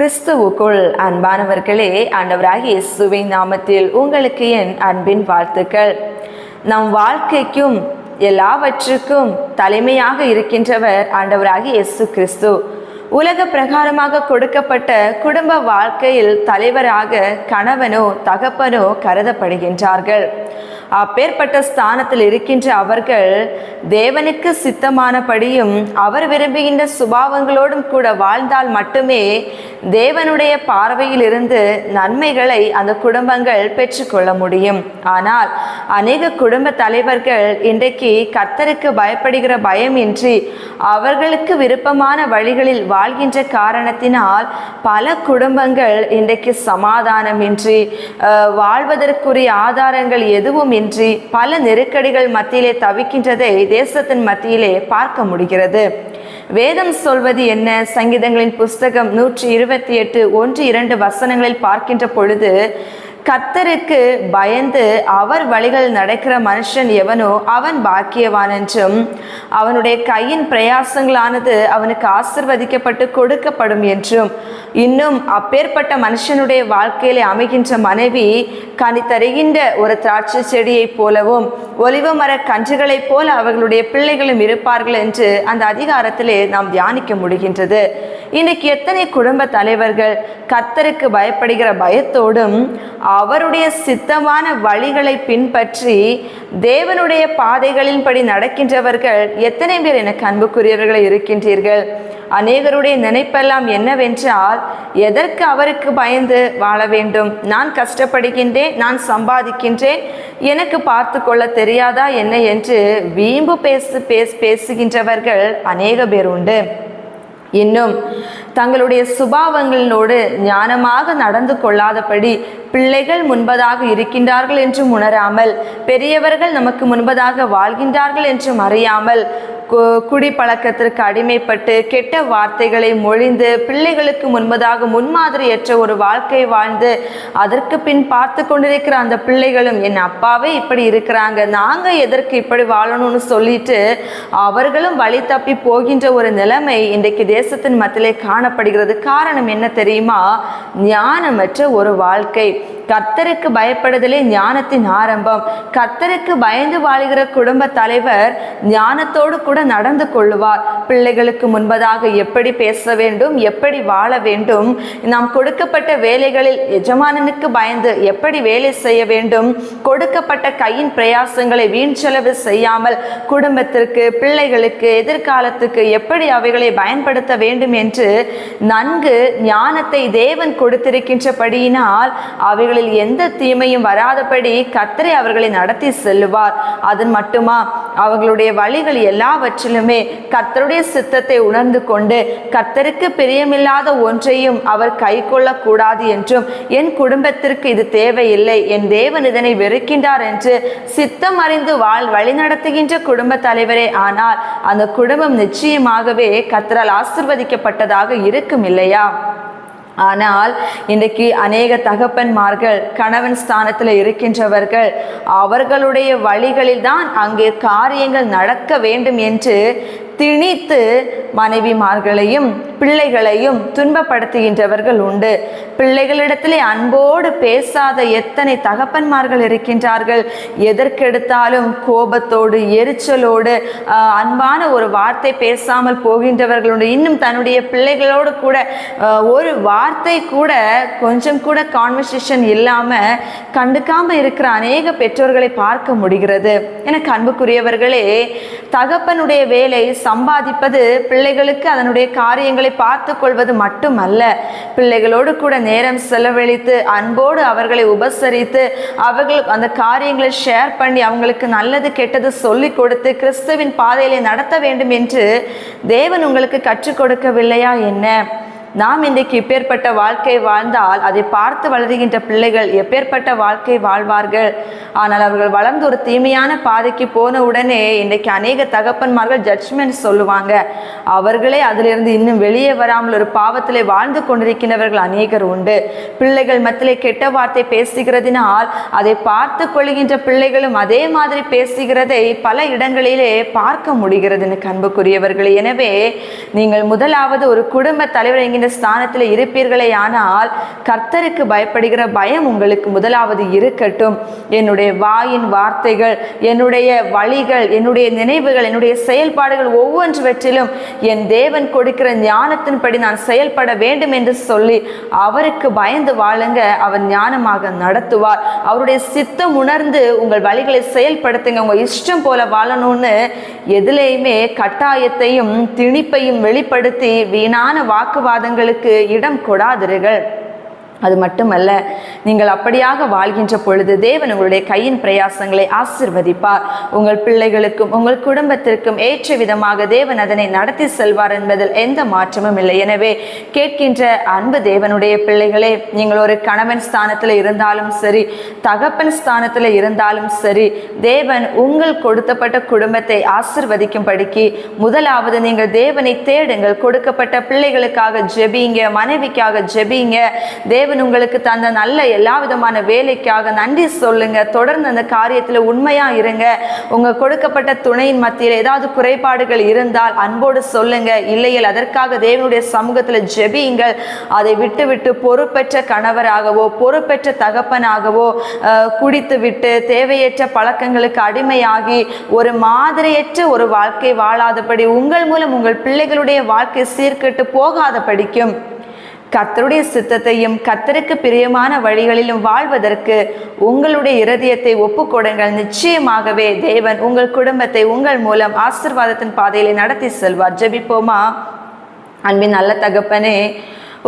கிறிஸ்துவுக்குள் அன்பானவர்களே ஆண்டவராகிய இயேசுவின் நாமத்தில் உங்களுக்கு என் அன்பின் வாழ்த்துக்கள். நம் வாழ்க்கைக்கும் எல்லாவற்றுக்கும் தலைமையாக இருக்கின்றவர் ஆண்டவராகிய இயேசு கிறிஸ்து. உலக பிரகாரமாக கொடுக்கப்பட்ட குடும்ப வாழ்க்கையில் தலைவராக கணவனோ தகப்பனோ கருதப்படுகின்றார்கள். அப்பேற்பட்ட ஸ்தானத்தில் இருக்கின்ற அவர்கள் தேவனுக்கு சித்தமானபடியும் அவர் விரும்புகின்ற சுபாவங்களோடும் கூட வாழ்ந்தால் மட்டுமே தேவனுடைய பார்வையில் இருந்து நன்மைகளை அந்த குடும்பங்கள் பெற்றுக்கொள்ள முடியும். ஆனால் அநேக குடும்ப தலைவர்கள் இன்றைக்கு கர்த்தருக்கு பயப்படுகிற பயமின்றி அவர்களுக்கு விருப்பமான வழிகளில் வாழ்கின்ற காரணத்தினால் பல குடும்பங்கள் இன்றைக்கு சமாதானமின்றி வாழ்வதற்குரிய ஆதாரங்கள் எதுவும் இன்றி பல நெருக்கடிகள் மத்தியிலே தவிக்கின்றதை தேசத்தின் மத்தியிலே பார்க்க முடிகிறது. வேதம் சொல்வது என்ன? சங்கீதங்களின் புஸ்தகம் நூற்றி இருபத்தி எட்டு ஒன்று இரண்டு வசனங்களில் பார்க்கின்ற பொழுது கத்தருக்கு பயந்து அவர் வழிகள் நடக்கிற மனுஷன் எவனோ அவன் பாக்கியவான் என்றும் அவனுடைய கையின் பிரயாசங்களானது அவனுக்கு ஆசிர்வதிக்கப்பட்டு கொடுக்கப்படும் என்றும் இன்னும் அப்பேற்பட்ட மனுஷனுடைய வாழ்க்கையிலே அமைகின்ற மனைவி கனி தருகின்ற ஒரு திராட்சை செடியைப் போலவும் ஒலிவ மர கன்றுகளைப் போல அவர்களுடைய பிள்ளைகளும் இருப்பார்கள் என்று அந்த அதிகாரத்திலே நாம் தியானிக்க முடிகின்றது. இன்னைக்கு எத்தனை குடும்ப தலைவர்கள் கத்தருக்கு பயப்படுகிற பயத்தோடும் அவருடைய சித்தமான வழிகளை பின்பற்றி தேவனுடைய பாதைகளின்படி நடக்கின்றவர்கள் எத்தனை பேர் எனக்கு அன்புக்குரியவர்கள் இருக்கின்றீர்கள்? அநேகருடைய நினைப்பெல்லாம் என்னவென்றால் எதற்கு அவருக்கு பயந்து வாழ வேண்டும்? நான் கஷ்டப்படுகின்றேன் நான் சம்பாதிக்கின்றேன் எனக்கு பார்த்து கொள்ள தெரியாதா என்ன என்று வீம்பு பேசு பேசு பேசுகின்றவர்கள் அநேக பேர் உண்டு. இன்னும் தங்களுடைய சுபாவங்களோடு ஞானமாக நடந்து கொள்ளாதபடி பிள்ளைகள் முன்பதாக இருக்கின்றார்கள் என்றும் உணராமல் பெரியவர்கள் நமக்கு முன்பதாக வாழ்கின்றார்கள் என்றும் அறியாமல் கு- குடிப்பழக்கத்திற்கு அடிமைப்பட்டு கெட்ட வார்த்தைகளை மொழிந்து பிள்ளைகளுக்கு முன்பதாக முன்மாதிரியற்ற ஒரு வாழ்க்கை வாழ்ந்து அதற்கு பின் பார்த்து கொண்டிருக்கிற அந்த பிள்ளைகளும் என் அப்பாவே இப்படி இருக்கிறாங்க நாங்கள் எதற்கு இப்படி வாழணும்னு சொல்லிட்டு அவர்களும் வழி தப்பி போகின்ற ஒரு நிலைமை இன்றைக்கு தேசத்தின் மத்தியிலே காணப்படுகிறது. காரணம் என்ன தெரியுமா? ஞானமற்ற ஒரு வாழ்க்கை. way கர்த்தருக்கு பயப்படுதலே ஞானத்தின் ஆரம்பம். கர்த்தருக்கு பயந்து வாழுகிற குடும்ப தலைவர் ஞானத்தோடு கூட நடந்து கொள்ளுவார். பிள்ளைகளுக்கு முன்பதாக எப்படி பேச வேண்டும் எப்படி வாழ வேண்டும் நாம் கொடுக்கப்பட்ட வேலைகளில் எஜமானனுக்கு பயந்து எப்படி வேலை செய்ய வேண்டும் கொடுக்கப்பட்ட கையின் பிரயாசங்களை வீண் செலவு செய்யாமல் குடும்பத்திற்கு பிள்ளைகளுக்கு எதிர்காலத்துக்கு எப்படி அவைகளை பயன்படுத்த வேண்டும் என்று நன்கு ஞானத்தை தேவன் கொடுத்திருக்கின்றபடியினால் அவர்களில் எந்த தீமையும் வராதபடி கத்தரை அவர்களை நடத்தி செல்லுவார். அது மட்டுமா அவர்களுடைய வழிகள் எல்லாவற்றிலுமே கர்த்தருடைய சித்தத்தை உணர்ந்து கொண்டு கர்த்தருக்கு பிரியமில்லாத ஒன்றையும் அவர் கை கொள்ளக்கூடாது என்றும் என் குடும்பத்திற்கு இது தேவையில்லை என் தேவன் இதனை வெறுக்கின்றார் என்று சித்தம் அறிந்து வாழ் வழிநடத்துகின்ற குடும்ப தலைவரே ஆனால் அந்த குடும்பம் நிச்சயமாகவே கத்தரால் ஆசிர்வதிக்கப்பட்டதாக இருக்கும் இல்லையா? ஆனால் இன்றைக்கு அநேக தகப்பன்மார்கள் கணவன் ஸ்தானத்தில் இருக்கின்றவர்கள் அவர்களுடைய வழிகளில் தான் அங்கே காரியங்கள் நடக்க வேண்டும் என்று திணித்து மனைவிமார்களையும் பிள்ளைகளையும் துன்பப்படுத்துகின்றவர்கள் உண்டு. பிள்ளைகளிடத்திலே அன்போடு பேசாத எத்தனை தகப்பன்மார்கள் இருக்கின்றார்கள்? எதற்கெடுத்தாலும் கோபத்தோடு எரிச்சலோடு அன்பான ஒரு வார்த்தை பேசாமல் போகின்றவர்களோடு இன்னும் தன்னுடைய பிள்ளைகளோடு கூட ஒரு வார்த்தை கூட கொஞ்சம் கூட கான்வர்சேஷன் இல்லாமல் கண்டுக்காமல் இருக்கிற அநேக பெற்றோர்களை பார்க்க முடிகிறது. எனக்கு அன்புக்குரியவர்களே தகப்பனுடைய வேலை சம்பாதிப்பது பிள்ளைகளுக்கு அதனுடைய காரியங்களை பார்த்து கொள்வது மட்டுமல்ல. பிள்ளைகளோடு கூட நேரம் செலவழித்து அன்போடு அவர்களை உபசரித்து அவர்கள் அந்த காரியங்களை ஷேர் பண்ணி அவங்களுக்கு நல்லது கெட்டது சொல்லி கொடுத்து கிறிஸ்துவின் பாதையிலே நடத்த வேண்டும் என்று தேவன் உங்களுக்கு கற்றுக் கொடுக்கவில்லையா? என்ன? நாம் இன்றைக்கு இப்பேற்பட்ட வாழ்க்கை வாழ்ந்தால் அதை பார்த்து வளருகின்ற பிள்ளைகள் எப்பேற்பட்ட வாழ்க்கை வாழ்வார்கள்? ஆனால் அவர்கள் வளர்ந்து ஒரு தீமையான பாதைக்கு போன உடனே இன்றைக்கு அநேக தகப்பன்மார்கள் ஜட்ஜ்மெண்ட் சொல்லுவாங்க. அவர்களே அதிலிருந்து இன்னும் வெளியே வராமல் ஒரு பாவத்திலே வாழ்ந்து கொண்டிருக்கின்றவர்கள் அநேகர் உண்டு. பிள்ளைகள் மத்திலே கெட்ட வார்த்தை பேசுகிறதினால் அதை பார்த்து கொள்கின்ற பிள்ளைகளும் அதே மாதிரி பேசுகிறதை பல இடங்களிலே பார்க்க முடிகிறது எனக்கு அன்புக்குரியவர்களே. எனவே நீங்கள் முதலாவது ஒரு குடும்ப தலைவர் என்கின்ற ஸ்தானத்தில் இருப்பீர்களே ஆனால் கர்த்தருக்கு பயப்படுகிற பயம் உங்களுக்கு முதலாவது இருக்கட்டும். என்னுடைய வாயின் வார்த்தைகள் என்னுடைய வழிகள் என்னுடைய நினைவுகள் என்னுடைய செயல்பாடுகள் ஒவ்வொன்றுவற்றிலும் என் தேவன் கொடுக்கிற ஞானத்தின்படி நான் செயல்பட வேண்டும் என்று சொல்லி அவருக்கு பயந்து வாழுங்க. அவர் ஞானமாக நடத்துவார். அவருடைய சித்தம் உணர்ந்து உங்கள் வழிகளை செயல்படுத்துங்க. உங்க இஷ்டம் போல வாழணும்னு எதுலேயுமே கட்டாயத்தையும் திணிப்பையும் வெளிப்படுத்தி வீணான வாக்குவாதம் வாக்குவாதங்களுக்கு இடம் கொடாதிருங்கள். அது மட்டுமல்ல நீங்கள் அப்படியாக வாழ்கின்ற பொழுது தேவன் உங்களுடைய கையின் பிரயாசங்களை ஆசிர்வதிப்பார். உங்கள் பிள்ளைகளுக்கும் உங்கள் குடும்பத்திற்கும் ஏற்ற விதமாக தேவன் அதனை நடத்தி செல்வார் என்பதில் எந்த மாற்றமும் இல்லை. எனவே கேட்கின்ற அன்பு தேவனுடைய பிள்ளைகளே நீங்கள் ஒரு கணவன் ஸ்தானத்தில் இருந்தாலும் சரி தகப்பன் ஸ்தானத்தில் இருந்தாலும் சரி தேவன் உங்கள் கொடுத்தப்பட்ட குடும்பத்தை ஆசிர்வதிக்கும்படிக்கு முதலாவது நீங்கள் தேவனை தேடுங்கள். கொடுக்கப்பட்ட பிள்ளைகளுக்காக ஜெபிங்க மனைவிக்காக ஜெபிங்க. தேவன் உங்களுக்கு தந்த நல்ல எல்லா விதமான வேலைக்காக நன்றி சொல்லுங்க. தொடர்ந்து அந்த காரியத்தில் உண்மையாக இருங்க. உங்கள் கொடுக்கப்பட்ட துணையின் மத்தியில் ஏதாவது குறைபாடுகள் இருந்தால் அன்போடு சொல்லுங்க. இல்லையில் அதற்காக தேவனுடைய சமூகத்தில் ஜெபியுங்கள். அதை விட்டுவிட்டு விட்டு பொறுப்பெற்ற கணவராகவோ பொறுப்பெற்ற தகப்பனாகவோ குடித்துவிட்டு குடித்து விட்டு தேவையற்ற பழக்கங்களுக்கு அடிமையாகி ஒரு மாதிரியற்ற ஒரு வாழ்க்கை வாழாதபடி உங்கள் மூலம் உங்கள் பிள்ளைகளுடைய வாழ்க்கை சீர்கெட்டு போகாத கத்தருடைய சித்தத்தையும் கத்தருக்கு பிரியமான வழிகளிலும் வாழ்வதற்கு உங்களுடைய இருதயத்தை ஒப்புக்கொடுங்கள். நிச்சயமாகவே தேவன் உங்கள் குடும்பத்தை உங்கள் மூலம் ஆசிர்வாதத்தின் பாதையிலே நடத்தி செல்வார். ஜெபிப்போமா? அன்பின் நல்ல தகப்பனே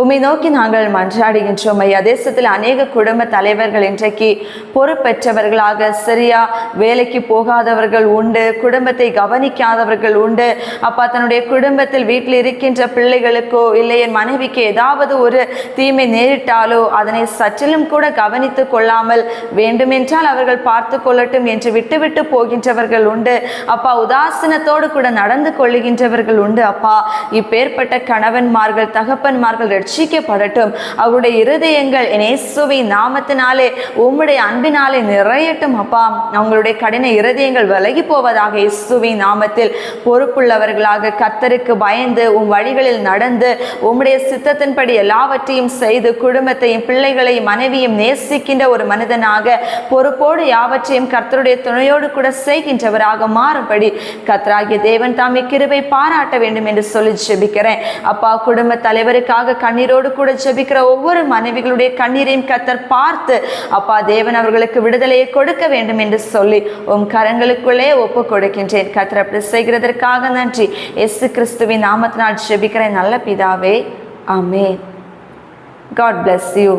உம்மை நோக்கி நாங்கள் மன்றாடுகின்றோம். ஐயா தேசத்தில் அநேக குடும்ப தலைவர்கள் இன்றைக்கு பொறுப்பெற்றவர்களாக சரியா வேலைக்கு போகாதவர்கள் உண்டு குடும்பத்தை கவனிக்காதவர்கள் உண்டு. அப்பா தன்னுடைய குடும்பத்தில் வீட்டில் இருக்கின்ற பிள்ளைகளுக்கோ இல்லை என் மனைவிக்கு ஏதாவது ஒரு தீமை நேரிட்டாலோ அதனை சற்றிலும் கூட கவனித்து கொள்ளாமல் வேண்டுமென்றால் அவர்கள் பார்த்து கொள்ளட்டும் என்று விட்டுவிட்டு போகின்றவர்கள் உண்டு. அப்பா உதாசீனத்தோடு கூட நடந்து கொள்ளுகின்றவர்கள் உண்டு. அப்பா இப்பேற்பட்ட கணவன்மார்கள் தகப்பன்மார்கள் ரட்சிக்கப்படட்டும். அவருடைய இருதயங்கள் என் இயேசுவின் நாமத்தினாலே உம்முடைய அன்பினாலே நிறையட்டும் அப்பா. அவங்களுடைய கடின இருதயங்கள் விலகி போவதாக இயேசுவின் நாமத்தில் பொறுப்புள்ளவர்களாக கத்தருக்கு பயந்து உம் வழிகளில் நடந்து உம்முடைய சித்தத்தின்படி எல்லாவற்றையும் செய்து குடும்பத்தையும் பிள்ளைகளையும் மனைவியும் நேசிக்கின்ற ஒரு மனிதனாக பொறுப்போடு யாவற்றையும் கர்த்தருடைய துணையோடு கூட செய்கின்றவராக மாறும்படி கத்தராகிய தேவன் தாமே கிருபை பாராட்ட வேண்டும் என்று சொல்லி ஜெபிக்கிறேன். அப்பா குடும்ப தலைவருக்காக கண்ணீரோடு கூட ஜெபிக்கிற ஒவ்வொரு மனைவிகளுடைய கண்ணீரையும் கத்தர் பார்த்து அப்பா தேவன் அவர்களுக்கு விடுதலையை கொடுக்க வேண்டும் என்று சொல்லி உம் கரங்களுக்குள்ளே ஒப்பு கொடுக்கின்றேன். கத்தர் அப்படி செய்கிறதற்காக நன்றி. எஸ் கிறிஸ்துவின் நாமத்தினால் ஜெபிக்கிறேன். நல்ல பிதாவே அமே காட் பிளஸ் யூ